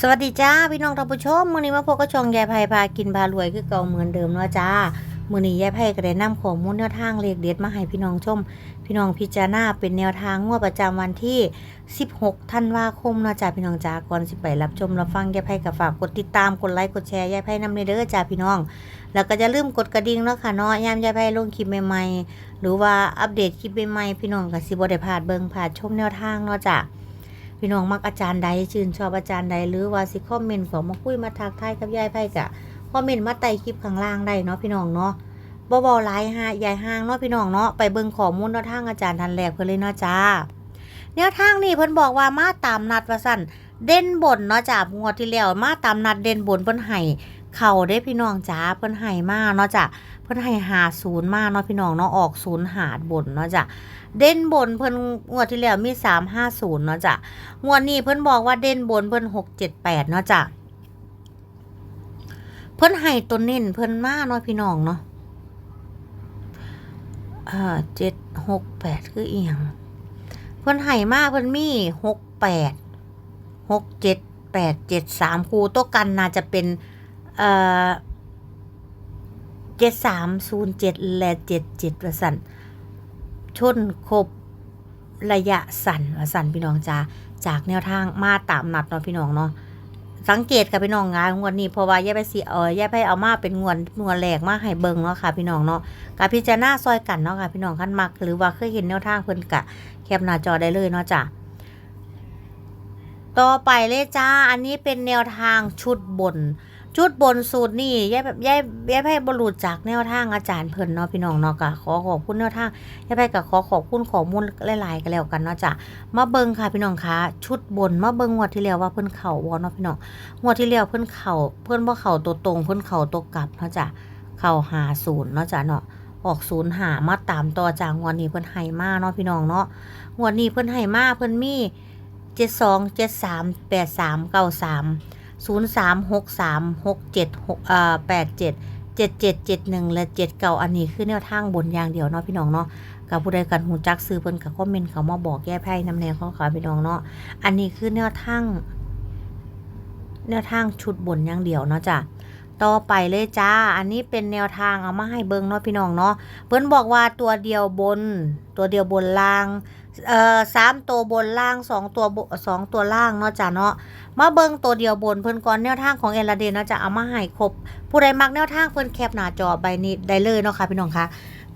สวัสดีจ้าพี่น้องท่านผู้ชมมื้อนี้มาพบกับช่องยายไพพากินพารวยคือเก่าเหมือนเดิมเนาะจ้ามื้อนี้ยายไพก็ได้นำข้อมูลแนวทางเลขเด็ดมาให้พี่น้องชม พี่น้องพิจารณาเป็นแนวทางงวดประจำวันที่ 16 ธันวาคมเนาะจ้าพี่น้องจ้าก่อนสิไปรับชมรับฟังยายไพก็ฝากกดติดตามกดไลค์กดแชร์ยายไพนำเด้อจ้าพี่น้อง แล้วก็จะลืมกดกระดิ่งเนาะค่ะเนาะยามยายไพลงคลิปใหม่ๆหรือว่าอัปเดตคลิปใหม่ๆพี่น้องก็สิบ่ได้พลาดเบิ่งพลาดชมแนวทางเนาะจ้า พี่น้องมักอาจารย์ใดชื่นชอบอาจารย์ใดหรือว่าสิคอมเมนต์ของมาคุยมาทักทายกับยายไพ่กะคอมเมนต์มาใต้คลิปข้างล่างได้เนาะพี่น้องเนาะบ่บ่หลายฮะยายห้างเนาะพี่น้องเนาะไปเบิ่งข้อมูลเนวทางอาจารย์ทันแรกเพิ่นเลยเนาะจ้าแนวทางนี่เพิ่นบอกว่ามาตามนัดว่าสั่นเด่นบนเนาะจ้างวดที่แล้วมาตามนัดเด่นบนเพิ่นให้ เข่าได้พี่น้องจ้าเพิ่นให้มาเนาะจ้ะเพิ่นให้หาศูนย์มาเนาะพี่น้องเนาะออกศูนย์หาดบนเนาะจ้ะเด่นบนเพิ่นงวดที่แล้วมีสามห้าศูนย์เนาะจ้ะงวดนี้เพิ่นบอกว่าเด่นบนเพิ่นหกเจ็ดแปดเนาะจ้ะเพิ่นให้ตัวเน้นเพิ่นมาเนาะพี่น้องเนาะอ่าเจ็ดหกแปดคือเอียงเพิ่นให้มาเพิ่นมีหกแปดหกเจ็ดแปดเจ็ดสามคูตัวกันน่าจะเป็น เอ่อเจ็ดสามศูนย์เจ็ดและเจ็ดเจ็ดประสันชนครบระยะสั้นสั้นพี่น้องจ้าจากแนวทางมาตามนัดเนาะพี่น้องเนาะสังเกตกับพี่น้องงานงวดนี้เพราะว่าแย่ไปสิเออแย่ไปเอามาเป็นงวดงวดแรกมาให้เบิงเนาะค่ะพี่น้องเนาะกับพิจารณาซอยกันเนาะค่ะพี่น้องขั้นมัก หรือว่าเคยเห็นแนวทางเพิ่นกะ แคปหน้าจอได้เลยเนาะจ้ะต่อไปเลยจ้าอันนี้เป็นแนวทางชุดบน ชุดบนสูตรนี่ย่ายแบบย่ายย่ายไพ่บรูจากแนวทางอาจารย์เพิ่นเนาะพี่น้องเนาะกะขอขอบคุณแนวทางย่ายไพ่กะขอขอบคุณข้อมูลหลายๆกันแล้วกันเนาะจ้ะมาเบิ่งค่ะพี่น้องคะชุดบนมาเบิ่งงวดที่แล้วว่าเพิ่นเข่าบ่เนาะพี่น้องงวดที่แล้วเพิ่นเข่าเพิ่นบ่เข่าตัวตรงเพิ่นเข่าตัวกลับเนาะจ้ะเข่าหาศูนย์เนาะจ้ะเนาะออกศูนย์หามาตามต่อจากงวดนี้เพิ่นให้มาเนาะพี่น้องเนาะงวดนี้เพิ่นให้มาเพิ่นมีเจ็ดสองเจ็ดสามแปดสามเก้าสาม ศูนย์สามหกสามหกเจ็ดหกเอ่อแปดเจ็ดเจ็ดเจ็ดเจ็ดหนึ่งและเจ็ดเก่าอันนี้คือแนวทางบนอย่างเดียวเนาะพี่น้องเนาะกับผู้ใดกันหูจักซื้อเพิ่นกับคอมเมนต์เขามาบอกแก้ไพ่นำแนวเขาขอพี่น้องเนาะอันนี้คือแนวทางแนวทางชุดบนอย่างเดียวเนาะจ้ะต่อไปเลยจ้า อันนี้เป็นแนวทางเอามาให้เบิ่งเนาะพี่น้องเนาะเพิ่นบอกว่าตัวเดียวบน ตัวเดียวบนล่างเอ่อสามตัวบนล่างสองตัวสองตัวล่างเนาะจ้ะเนาะ มาเบิ่งตัวเดียวบนเพิ่นก่อนแนวทางของเอลาเดนเนาะจะเอามาให้ครบ ผู้ใดมักแนวทางเพิ่นแคปหน้าจอใบนี้ได้เลยเนาะค่ะพี่น้องคะ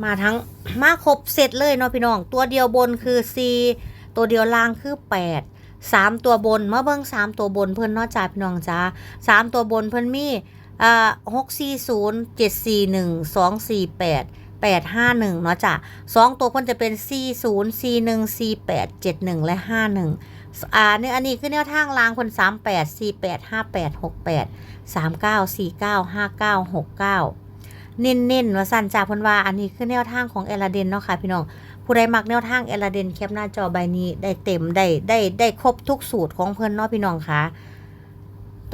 มาทั้งมาครบเสร็จเลยเนาะพี่น้อง ตัวเดียวบนคือ4ตัวเดียวล่างคือ 8 3 ตัวบนมาเบิ่ง3 ตัวบนเพิ่นเนาะจ้าพี่น้องจ้า3ตัวบนเพิ่นมีอ่า640 741 248 851เนาะจ้ะ2ตัวเพิ่นจะเป็น40 41 48 71และ51 อ่าเนี่ยอันนี้คือแนวทางรางคนสามแปดสี่แปดห้าแปดหกแปดสามเก้าสี่เก้าห้าเก้าหกเก้าเน้นเน้นว่าสันจ่าพันว่าอันนี้คือแนวทางของเอลาเดนเนาะค่ะพี่น้องผู้ใดมักแนวทางเอลาเดนแคปหน้าจอใบนี้ได้เต็มได้ได้ได้ครบทุกสูตรของเพิ่อนเนาะพี่น้องค่ะ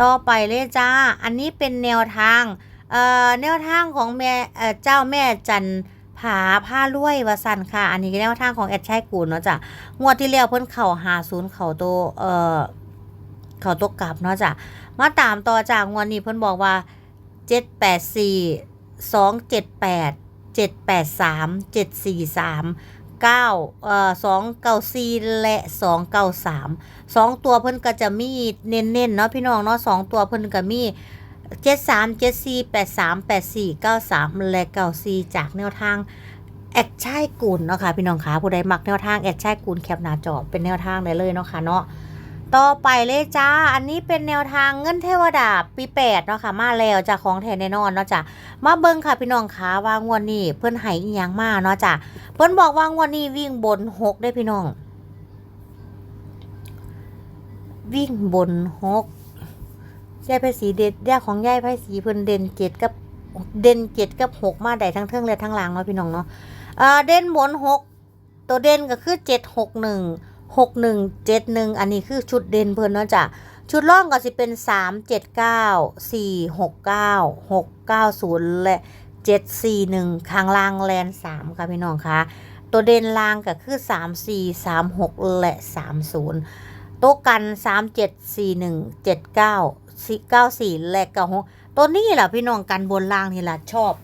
ต่อไปเลยจ้า อันนี้เป็นแนวทาง เอ่อ แนวทางของแม่เอ่อเจ้าแม่จัน ผาผ้ารวยวาสันค่ะ อันนี้ก็แนวทางของแอดชัยกูเนาะจ้ะงวดที่แล้วเพิ่นเข่าหาศูนย์เข่าตัวเอ่อเข่าตัวกลับเนาะจ้ะมาตามต่อจากงวดนี้เพิ่นบอกว่าเจ็ดแปดสี่สองเจ็ดแปดเจ็ดแปดสามเจ็ดสี่สามเก้าเอ่อสองเก้าสี่และสองเก้าสามสองตัวเพิ่นก็จะมีเน้นๆเนาะพี่น้องเนาะสองตัวเพิ่นก็มี เจ็ดสามเจ็ดสี่แปดสามแปดสี่เก้าสามและเก้าสี่จากแนวทางแอดช่ายกุลเนาะค่ะพี่น้องคะผู้ใดมักแนวทางแอดช่ายกุลแคปหน้าจอเป็นแนวทางได้เลยเนาะค่ะเนาะต่อไปเลยจ้า อันนี้เป็นแนวทางเงินเทวดาปีแปดเนาะค่ะมาแล้วจากของแทนแน่นอนเนาะจ้ะมาเบิ่งค่ะพี่น้องคะว่างวดนี้เพิ่นให้อีหยังมาเนาะจ้ะเพิ่นบอกว่างวดนี้วิ่งบนหกได้พี่น้อง วิ่งบนหก ยายไพสีเด็ดยาของยายไพสีเพิ่นเด่นเจ็ดกับเด่นเจ็ดกับหกมาได้ทั้งเทิงและทั้งหลังเนาะพี่น้องเนาะเอ่อเด่นบนหกตัวเด่นก็คือเจ็ดหกหนึ่งหกหนึ่งเจ็ดหนึ่งอันนี้คือชุดเด่นเพิ่นเนาะจ้ะชุดล่องก็สิเป็นสามเจ็ดเก้าสี่หกเก้าหกเก้าศูนย์และเจ็ดสี่หนึ่งข้างล่างแลนสามค่ะพี่น้องคะตัวเด่นล่างก็คือสามสี่สามหกและสามศูนย์โต๊ะกันสามเจ็ดสี่หนึ่งเจ็ดเก้า เก้าสี่และเก้าหกตัวนี้แหละพี่น้องกันบนล่างนี่แหละชอบ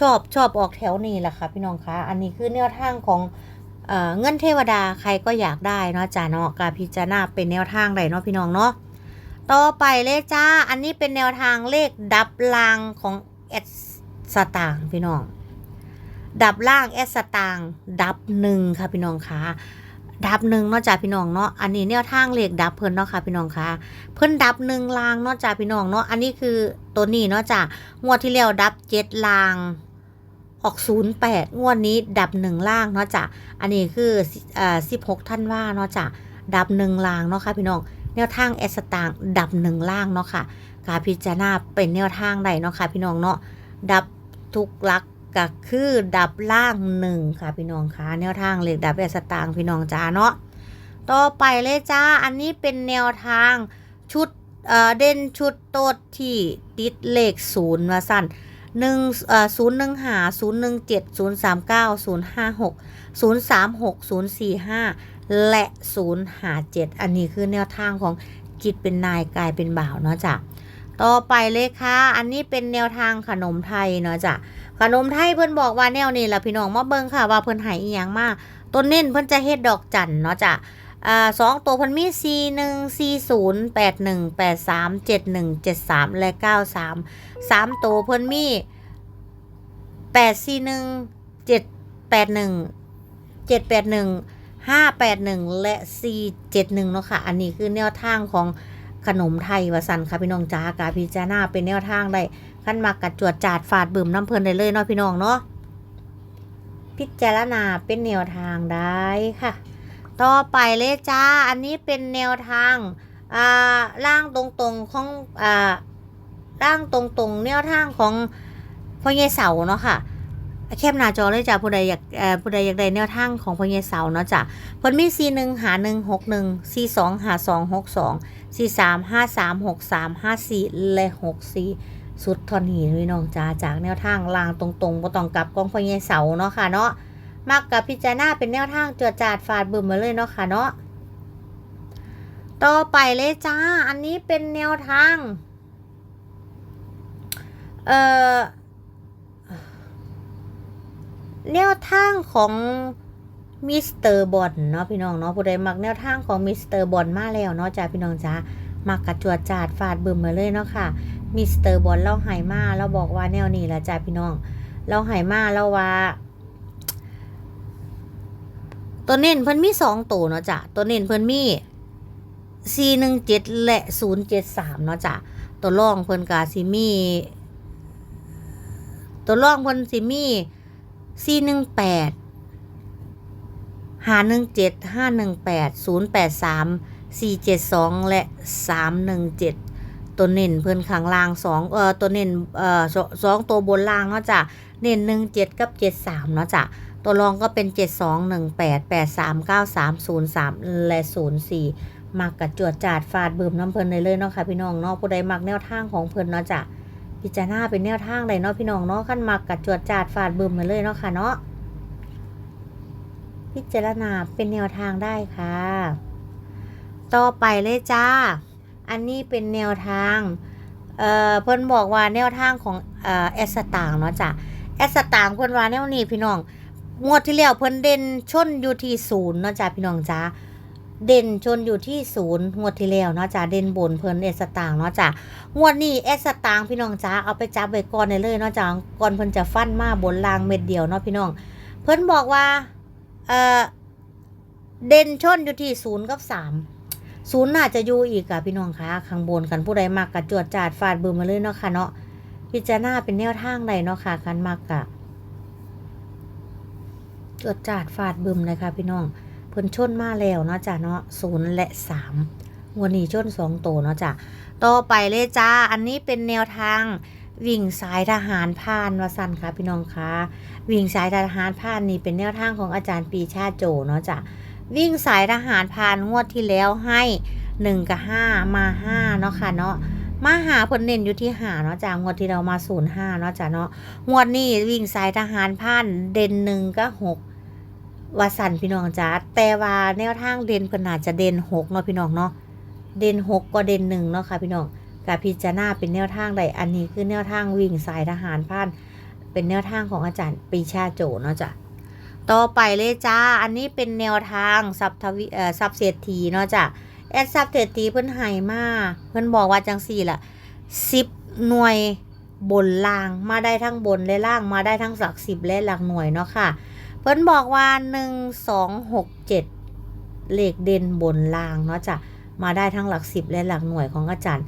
ชอบชอบออกแถวนี้แหละค่ะ พี่น้องคะอันนี้คือแนวทางของเอ่อเงินเทวดาใครก็อยากได้เนาะจ้าเนาะกาพิจารณาเป็นแนวทางใดเนาะพี่น้องเนาะต่อไปเลยจ้า อันนี้เป็นแนวทางเลขดับล่างของเอสสตางพี่น้อง ดับล่างเอสสตางดับหนึ่งค่ะพี่น้องคะ ดับหนึ่งเนาะจ้าพี่น้องเนาะ อันนี้แนวทางเลขดับเพิ่นเนาะค่ะพี่น้องค่ะ เพิ่นดับหนึ่งลางเนาะจ้าพี่น้องเนาะ อันนี้คือตัวนี้เนาะจ้างวดที่แล้วดับเจ็ดลางออกศูนย์แปดงวดนี้ดับหนึ่งล่างเนาะจ้ะ อันนี้คืออ่อสิบหกท่านว่าเนาะจ้ะ ดับหนึ่งล่างเนาะค่ะพี่น้อง แนวทางแอสตางดับหนึ่งล่างเนาะค่ะ กาพิจารณาเป็นแนวทางใดเนาะค่ะพี่น้องเนาะ ดับทุกลัก ก็คือดับล่างหนึ่งค่ะพี่น้องค่ะแนวทางเลขดับแอสตางค์พี่น้องจ้าเนาะต่อไปเลยจ้าอันนี้เป็นแนวทางชุดเอ่อเด่นชุดโตดที่ติดเลขศูนย์มาสั่นหนึ่งเอ่อศูนย์หนึ่งหาศูนย์หนึ่งเจ็ดศูนย์สามเก้าศูนย์ห้าหกศูนย์สามหกศูนย์สี่ห้าและศูนย์หาเจ็ดอันนี้คือแนวทางของจิตเป็นนายกายเป็นบ่าวเนาะจ้ะ ต่อไปเลยค่ะ อันนี้เป็นแนวทางขนมไทยเนาะจ้ะ ขนมไทยเพิ่อนบอกว่าแนวนี้ละพี่น้องมาเบิ่งค่ะว่าเพิ่อนหายอีหยังมากต้นเน้นเพิ่อนจะเฮ็ดดอกจันเนาะจ้ะอ่าสองตัวเพิ่อนมี C หนึ่ง C ศูนย์แปดหนึ่งแปดสามเจ็ดหนึ่งเจ็ดสามและเก้าสามสามตัวเพิ่อนมีแปดสี่หนึ่งเจ็ดแปดหนึ่งเจ็ดแปดหนึ่งห้าแปดหนึ่งและสี่เจ็ดหนึ่งเนาะค่ะ อันนี้คือแนวทางของ ขนมไทยวสันค่ะพี่น้องจ้ากาพิจาราเป็นแนวทางได้ขั้นมากกัดจวดจาดฝาดบิ่มน้ำเพลินได้เลยเนาะพี่น้องเนาะพิจารณาเป็นแนวทางได้ค่ะ ต่อไปเลยจ้า อันนี้เป็นแนวทางอ่าร่างตรงๆของอ่าร่างตรงๆแนวทางของพ่อเยเสาเนาะค่ะ แคบหน้าจอเลยจ้ะผู้ใดอยากเอ่อผู้ใดอยากได้แนวทางของพ่อเยเสาเนาะจ้ะเพิ่นมี4 1หา1 6 1 4 2หา2 6 2 4 3 5 3 6 3 5 4 และ 6 4 สุดทอนหีพี่น้องจ้าจากแนวทางลางตรงๆบ่ต้องกลับกองพ่อเยเสาเนาะค่ะเนาะมักกับพิจารณาเป็นแนวทางจวดจาดฟาดบึมมาเลยเนาะค่ะเนาะต่อไปเลยจ้า อันนี้เป็นแนวทาง เอ่อ แนวทางของมิสเตอร์บอลเนาะพี่น้องเนาะผู้ใดมักแนวทางของมิสเตอร์บอลมาแล้วเนาะจ้าพี่น้องจ้ามักกระจวดจาดฟาดบึมมาเลยเนาะค่ะมิสเตอร์บอลเราหายมาเราบอกว่าแนวนี้แหละจ้าพี่น้องเราหายมาเราว่า ตัวเน้นเพิ่นมีสองตัวเนาะจ้ะตัวเน้นเพิ่นมีสี่หนึ่งเจ็ดและศูนย์เจ็ดสามเนาะจ้ะตัวรองเพิ่นกาซิมีตัวรองเพิ่นสิมี สี่หนึ่งแปดห้าหนึ่งเจ็ดห้าหนึ่งแปดศูนย์แปดสามสี่เจ็ดสองและสามหนึ่งเจ็ดตัวเน้นเพิ่นข้างล่างสองเอ่อตัวเน้นเอ่อสองตัวบนล่างเนาะจ้ะเน้นหนึ่งเจ็ดกับเจ็ดสามเนาะจ้ะตัวรองก็เป็นเจ็ดสองหนึ่งแปดแปดสามเก้าสามศูนย์สามและศูนย์สี่มักกระจวดจาดฟาดเบืมน้ำเพลินเลยเลยเนาะค่ะพี่น้องเนาะผู้ใดมักแนวทางของเพลินเนาะจ้ะ พิจารณาเป็นแนวทางใดเนาะพี่น้องเนาะขั้นมักกัดจวดจาดฟาดบึมมาเลยเนาะค่ะเนาะพิจารณาเป็นแนวทางได้ค่ะ ต่อไปเลยจ้า อันนี้เป็นแนวทาง เอ่อเพิ่นบอกว่าแนวทางของเอ่อแอสตางเนาะจ้ะแอสตางเพิ่นว่าแนวนี้พี่น้องงวดที่แล้วเพิ่นเด่นชนอยู่ที่ศูนย์เนาะจ้ะพี่น้องจ้า เด่นชนอยู่ที่ศูนย์งวดที่แล้วเนาะจ้ะเด่นบนเพิ่นเอสตางเนาะจ้ะงวดนี้เอสตางพี่น้องจ้าเอาไปจับไว้ก่อนเลยเนาะจ้าก่อนเพิ่นจะฟันมาบนรางเม็ดเดียวเนาะพี่น้อง เพิ่นบอกว่าเออเด่นชนอยู่ที่ศูนย์กับสามศูนย์น่าจะอยู่อีกอะพี่น้องคะข้างบนกันผู้ใดมักกะจวดจาดฟาดบืมมาเลยเนาะค่ะเนาะพิจารณาเป็นแนวทางใดเนาะค่ะคันมักกะจวดจาดฟาดบืมเลยค่ะพี่น้อง เพิ่นชนมาแล้วเนาะจ้ะเนาะศูนย์และสามวันนี้ชนสองโตวเนาะจ้ะต่อไปเลยจ้า อันนี้เป็นแนวทางวิ่งสายทหารผ่านวสันค่ะพี่น้องคะวิ่งสายทหารผ่านนี่เป็นแนวทางของอาจารย์ปีชาโจเนาะจ้ะวิ่งสายทหารผ่านงวดที่แล้วให้หนึ่งกับห้ามาห้าเนาะค่ะเนาะมาหาผลเน้นอยู่ที่หาเนาะจ้างวดที่เรามาศูนย์ห้าเนาะจ้ะเนาะงวดนี้วิ่งสายทหารผ่านเด่นหนึ่งก็หก ว่าสั่นพี่น้องจ้าแต่ว่าแนวทางเด่นเพิ่นอาจจะเด่นหกเนาะพี่น้องเนาะเด่นหกก็เด่นหนึ่งเนาะค่ะพี่น้องกับพิจารณาเป็นแนวทางใดอันนี้คือแนวทางวิ่งสายทหารผ่าน เป็นแนวทางของอาจารย์ปีชาโจเนาะจ้ะต่อไปเลยจ้า อันนี้เป็นแนวทางซับทวิเอ่อซับเศรษฐีเนาะจ้ะแอดซับเศรษฐีเพิ่นให้มาเพิ่นบอกว่าจังสี่ล่ะสิบหน่วยบนล่างมาได้ทั้งบนและล่างมาได้ทั้งหลักสิบและหลักหน่วยเนาะค่ะ เพิ่นบอกว่าหนึ่งสองหกเจ็ดเลขเด่นบนล่างเนาะจ้ะมาได้ทั้งหลักสิบและหลักหน่วยของอาจารย์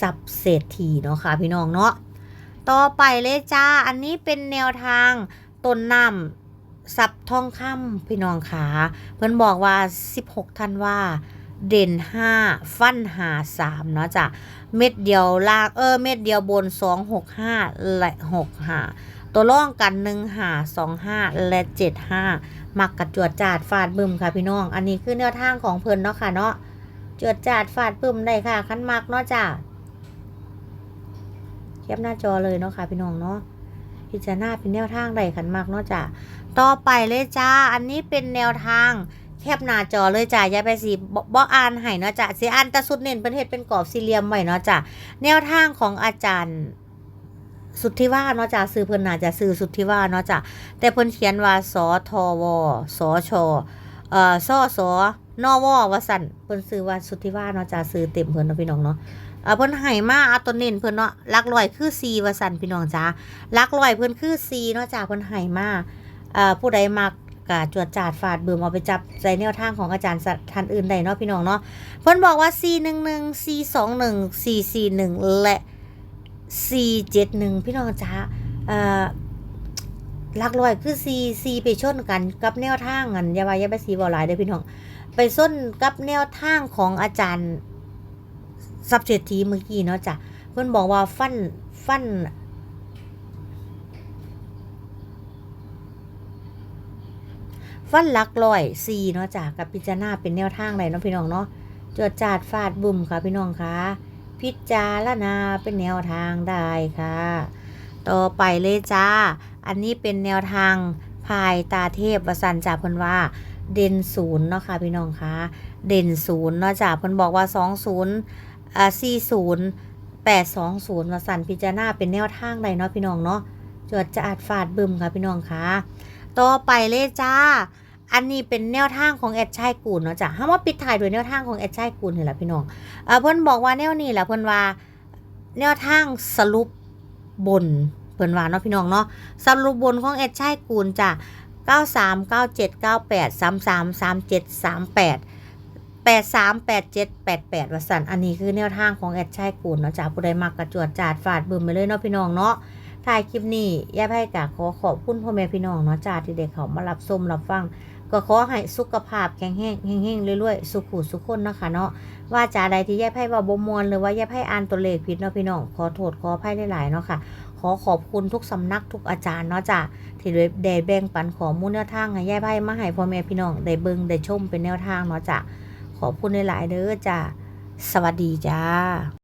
ซับเศรษฐีเนาะค่ะพี่น้องเนาะต่อไปเลยจ้า อันนี้เป็นแนวทางต้นน้ำสับทองคำพี่น้องขาเพิ่นบอกว่า 16ธันว่า เด่น 5 ฟันหา3เนาะจ้ะ เม็ดเดียวล่างเออ เม็ดเดียวบน 2 6 5และ6 5 ตัวร่องกัน1 5 2 5และ7 5มักกระจวดจาดฟาดบึมค่ะพี่น้อง อันนี้คือแนวทางของเพิ่นเนาะค่ะเนาะจวดจาดฟาดบึมได้ค่ะคันมักเนาะจ้ะแคปหน้าจอเลยเนาะค่ะพี่น้องเนาะพิจารณาเป็นแนวทางใดขันมากเนาะจ้ะต่อไปเลยจ้า อันนี้เป็นแนวทางแคปหน้าจอเลยจ้ะอย่าไปสิบ่บ่อ่านให้เนาะจ้ะสิอ่านตะสุดเน้นเป็นเฮ็ดเป็นกรอบสี่เหลี่ยมไว้เนาะจ้ะแนวทางของอาจารย์ สุทธิว่าเนาะจ้ะซื้อเพิ่นน่าจะซื้อสุทธิว่าเนาะจ้ะแต่เพิ่นเขียนว่าสทวสชเอ่อสสนวว่าสั่นเพิ่นซื้อว่าสุทธิว่าเนาะจ้ะซื้อเต็มเพิ่นเนาะพี่น้องเนาะเอ่อเพิ่นให้มาเอาตัวเน้นเพิ่นเนาะหลักร้อยคือ4ว่าซั่นพี่น้องจ้าลักร้อยเพิ่นคือ4เนาะจ้าเพิ่นให้มาเอ่อผู้ใดมักก็จวดจาดฟาดเบิ่มเอาไปจับใส่แนวทางของอาจารย์สัตว์ท่านอื่นได้เนาะพี่น้องเนาะเพิ่นบอกว่า411 421 441และ 471 พี่น้องจ้าเอ่อหลักร้อยคือ4 4ไปชนกันกับแนวทางอันยาวายาไปสีบ่หลายเด้อพี่น้อง ไปส้นกับแนวทางของอาจารย์ซับเศรษฐีเมื่อกี้เนาะจ้ะเพื่อนบอกว่าฟันฟันฟันหลักรอยสี่เนาะจ้ะกับพิจารณาเป็นแนวทางไหนเนาะพี่น้องเนาะจวดจาดฟาดบุ่มค่ะพี่น้องคะ พิจารณาเป็นแนวทางได้ค่ะ ต่อไปเลยจ้า อันนี้เป็นแนวทางพายตาเทพวสันจ่าเพิ่นว่า เด่นศูนย์เนาะค่ะพี่น้องคะเด่นศูนย์เนาะจ้ะเพิ่นบอกว่าสองศูนย์อ่าสี่ศูนย์แปดสองศูนย์มาสั่นพิจารณาเป็นแนวทางใดเนาะพี่น้องเนาะจวดจะอาดฟาดบึมค่ะพี่น้องคะต่อไปเลยจ้า อันนี้เป็นแนวทางของแอดชายกูลเนาะจ้ะห้ามว่าปิดท้ายด้วยแนวทางของแอดชายกูลนี่แหละพี่น้องเอ่อเพิ่นบอกว่าแนวนี้แหละเพิ่นว่าแนวทางสรุปบนเพิ่นว่าเนาะพี่น้องเนาะสรุปบนของแอดชายกูลจ้ะ93 97 98 33 37 38แปดสามแปดเจ็ดแปดแปดวสันอันนี้คือแนวทางของแอดชายกูลเนาะจ้าผู้ใดมักกระจวดจาดฟาดบึมไปเลยเนาะพี่น้องเนาะถ่ายคลิปนี้ย่าไพ่กะขอขอบคุณพ่อแม่พี่น้องเนาะจ้าที่เด็กเขามารับชมรับฟัง ก็ขอให้สุขภาพแข็งแรงแห้งๆเรื่อยๆ สุขุสุขคนเนาะค่ะเนาะว่าจาใดที่แย่ไพ่ว่าบมวนหรือว่าแย่ไพ่อ่านตัวเลขผิดเนาะพี่น้องขอโทษขออภัยหลายๆเนาะค่ะ ขอขอบคุณทุกสำนักทุกอาจารย์เนาะจ้าที่ได้แบ่งปันขอมูลแนวทางให้ย่ไพ่มาให้พ่อแม่พี่น้องได้เบิ่งได้ชมเป็นแนวทางเนาะจ้าขอบคุณหลายๆเด้อจ้าสวัสดีจ้า